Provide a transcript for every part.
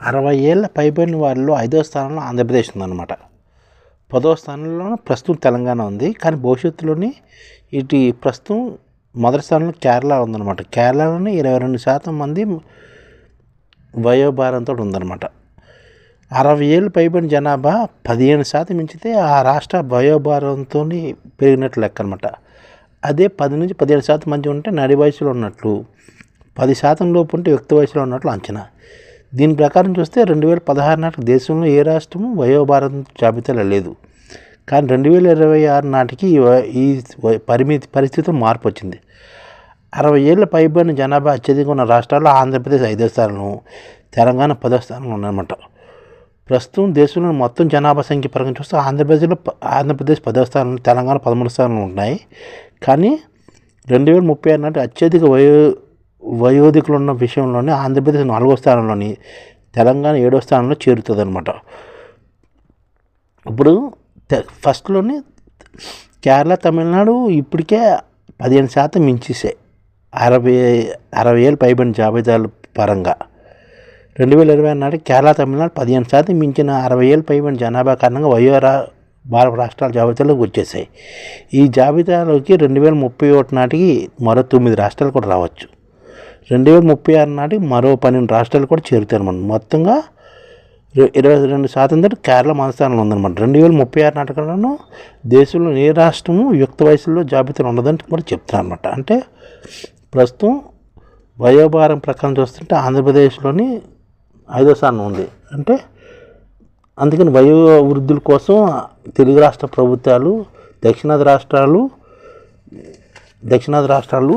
అరవై ఏళ్ళ పైబడిన వారిలో ఐదో స్థానంలో ఆంధ్రప్రదేశ్ ఉందన్నమాట. పదో స్థానంలో ప్రస్తుతం తెలంగాణ ఉంది. కానీ భవిష్యత్తులోని ఇటు ప్రస్తుతం మొదటి స్థానంలో కేరళ ఉందన్నమాట. కేరళలోని ఇరవై రెండు శాతం మంది వయోభారంతో ఉందన్నమాట. అరవై ఏళ్ళు పైబడిన జనాభా పదిహేను శాతం మించితే ఆ రాష్ట్ర వయోభారంతో పెరిగినట్లు లెక్క అనమాట అదే పది నుంచి పదిహేడు శాతం మంది ఉంటే నడి వయసులో ఉన్నట్లు పది శాతం లోపు ఉంటే వ్యక్తి వయసులో ఉన్నట్లు అంచనా. దీని ప్రకారం చూస్తే రెండు వేల పదహారు నాటికి దేశంలో ఏ రాష్ట్రము వయోభారత జాబితాలో లేదు. కానీ రెండు వేల ఇరవై ఆరు నాటికి ఈ ఈ పరిమితి పరిస్థితిలో మార్పు వచ్చింది. అరవై ఏళ్ళ పైబడిన జనాభా అత్యధికంగా ఉన్న రాష్ట్రాల్లో ఆంధ్రప్రదేశ్ ఐదో స్థానంలో తెలంగాణ పదో స్థానంలో ఉన్నాయన్నమాట ప్రస్తుతం దేశంలో మొత్తం జనాభా సంఖ్య పరంగా చూస్తే ఆంధ్రప్రదేశ్లో ఆంధ్రప్రదేశ్ పదో స్థానంలో తెలంగాణ పదమూడు స్థానంలో ఉన్నాయి. కానీ రెండు వేల ముప్పై ఆరు నాటి అత్యధిక వయో వయోధికులు ఉన్న విషయంలోనే ఆంధ్రప్రదేశ్ నాలుగో స్థానంలోని తెలంగాణ ఏడో స్థానంలో చేరుతుంది అనమాట ఇప్పుడు ఫస్ట్లోనే ఫస్ట్లోని కేరళ తమిళనాడు ఇప్పటికే పదిహేను శాతం మించేసాయి అరవై అరవై ఏళ్ళు పైబడిన జాబితాల పరంగా. రెండు వేల ఇరవై నాటికి కేరళ తమిళనాడు పదిహేను శాతం మించిన అరవై ఏళ్ళు పైబడిన జనాభా కారణంగా వయోరా భారత రాష్ట్రాల జాబితాలోకి వచ్చేసాయి ఈ జాబితాలోకి రెండు వేల ముప్పై ఒకటి నాటికి మరో తొమ్మిది రాష్ట్రాలు కూడా రావచ్చు. రెండు వేల ముప్పై ఆరు నాటి మరో పన్నెండు రాష్ట్రాలు కూడా చేరుతారన్నమాట మొత్తంగా ఇరవై రెండు శాతం దాటి కేరళ మనస్థానంలో ఉందన్నమాట. రెండు వేల ముప్పై ఆరు నాటకాలను దేశంలో ఏ రాష్ట్రము యుక్త వయసులో జాబితాలో ఉండదని కూడా చెప్తున్నారు అనమాట అంటే ప్రస్తుతం వయోభారం ప్రకారం చూస్తుంటే ఆంధ్రప్రదేశ్లోని ఐదో స్థానం ఉంది. అంటే అందుకని వయో వృద్ధుల కోసం తెలుగు రాష్ట్ర ప్రభుత్వాలు దక్షిణాది రాష్ట్రాలు దక్షిణాది రాష్ట్రాలు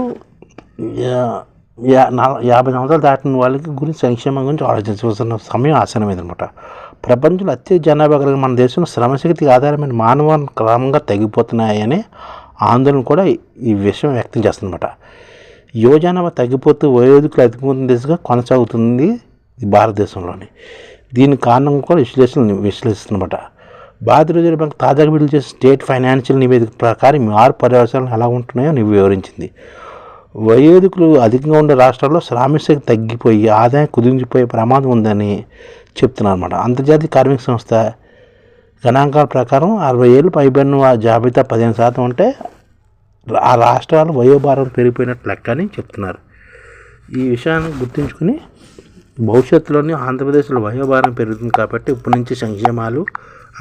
యా- యాభై సంవత్సరాలు దాటిన వాళ్ళకి గురించి సంక్షేమం గురించి ఆలోచించవలసిన సమయం ఆసనమైందనమాట ప్రపంచంలో అత్యధిక జనాభా కలిగిన మన దేశంలో శ్రమశక్తికి ఆధారమైన మానవ క్రమంగా తగ్గిపోతున్నాయని ఆందోళన కూడా ఈ విషయం వ్యక్తం చేస్తుందన్నమాట. యువ జనాభా తగ్గిపోతూ వయోధికులు అతిపోతున్న దిశగా కొనసాగుతుంది భారతదేశంలోని. దీని కారణం కూడా విశ్లేషణ విశ్లేషిస్తున్నమాట భారతీయ రిజర్వ్ బ్యాంక్ తాజాగా విడుదల చేసిన స్టేట్ ఫైనాన్షియల్ నివేదిక ప్రకారం ఈ మార్పు ఎలా ఉంటున్నాయో నీవు వివరించింది. వయోధికులు అధికంగా ఉండే రాష్ట్రాల్లో శ్రామిక తగ్గిపోయి ఆదాయం కుదించిపోయే ప్రమాదం ఉందని చెప్తున్నారు అనమాట అంతర్జాతీయ కార్మిక సంస్థ గణాంకాల ప్రకారం అరవై ఏళ్ళు పైబడిన ఆ జాబితా పదిహేను శాతం ఉంటే ఆ రాష్ట్రాలు వయోభారం పెరిగిపోయినట్లు లెక్క అని చెప్తున్నారు. ఈ విషయాన్ని గుర్తుంచుకుని భవిష్యత్తులోని ఆంధ్రప్రదేశ్లో వయోభారం పెరుగుతుంది కాబట్టి ఇప్పటి నుంచి సంక్షేమాలు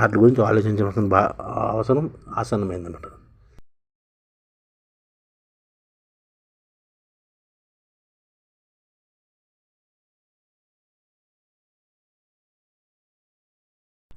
వాటి గురించి ఆలోచించవలసిన బా అవసరం ఆసన్నమైందన్నమాట.